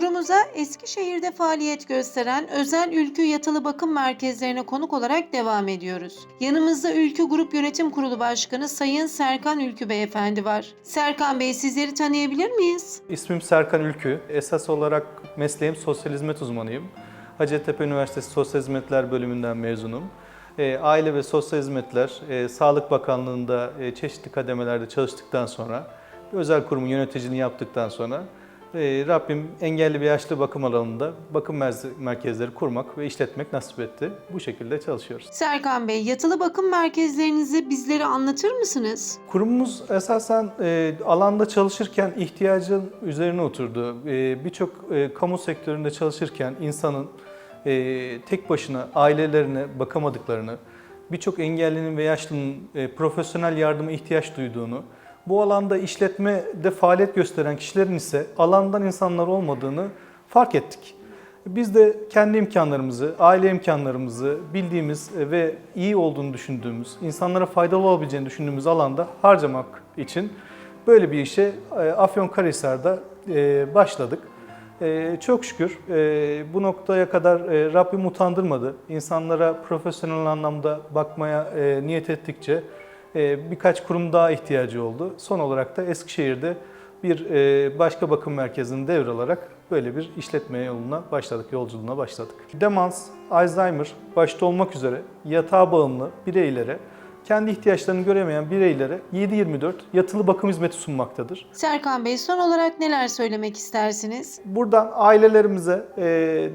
Turumuza Eskişehir'de faaliyet gösteren özel ülkü yatılı bakım merkezlerine konuk olarak devam ediyoruz. Yanımızda Ülkü Grup Yönetim Kurulu Başkanı Sayın Serkan Ülkü Beyefendi var. Serkan Bey sizleri tanıyabilir miyiz? İsmim Serkan Ülkü. Esas olarak mesleğim sosyal hizmet uzmanıyım. Hacettepe Üniversitesi Sosyal Hizmetler Bölümünden mezunum. E, Aile ve Sosyal Hizmetler, e, Sağlık Bakanlığı'nda e, çeşitli kademelerde çalıştıktan sonra, özel kurumun yöneticiliğini yaptıktan sonra Rabbim engelli ve yaşlı bakım alanında bakım merkezleri kurmak ve işletmek nasip etti. Bu şekilde çalışıyoruz. Serkan Bey, yatılı bakım merkezlerinizi bizlere anlatır mısınız? Kurumumuz esasen e, alanda çalışırken ihtiyacın üzerine oturdu. E, Birçok e, kamu sektöründe çalışırken insanın e, tek başına ailelerine bakamadıklarını, birçok engellinin ve yaşlının e, profesyonel yardıma ihtiyaç duyduğunu, bu alanda işletmede faaliyet gösteren kişilerin ise alandan insanlar olmadığını fark ettik. Biz de kendi imkanlarımızı, aile imkanlarımızı bildiğimiz ve iyi olduğunu düşündüğümüz, insanlara faydalı olabileceğini düşündüğümüz alanda harcamak için böyle bir işe e, Afyonkarahisar'da e, başladık. E, Çok şükür bu noktaya kadar Rabbim utandırmadı. İnsanlara profesyonel anlamda bakmaya niyet ettikçe birkaç kurum daha ihtiyacı oldu. Son olarak da Eskişehir'de bir e, başka bakım merkezini devralarak böyle bir işletme yoluna başladık, yolculuğuna başladık. Demans, Alzheimer başta olmak üzere yatağa bağımlı bireylere, kendi ihtiyaçlarını göremeyen bireylere 7-24 yatılı bakım hizmeti sunmaktadır. Serkan Bey, son olarak neler söylemek istersiniz? Buradan ailelerimize e,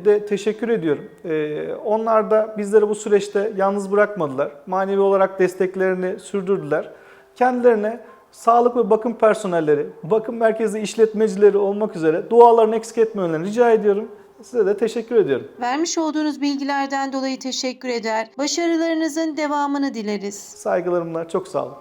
de teşekkür ediyorum. E, Onlar da bizleri bu süreçte yalnız bırakmadılar. Manevi olarak desteklerini sürdürdüler. Kendilerine sağlık ve bakım personelleri, bakım merkezi işletmecileri olmak üzere dualarını eksik etmemelerini rica ediyorum. Size de teşekkür ediyorum. Vermiş olduğunuz bilgilerden dolayı teşekkür eder. Başarılarınızın devamını dileriz. Saygılarımla çok sağ olun.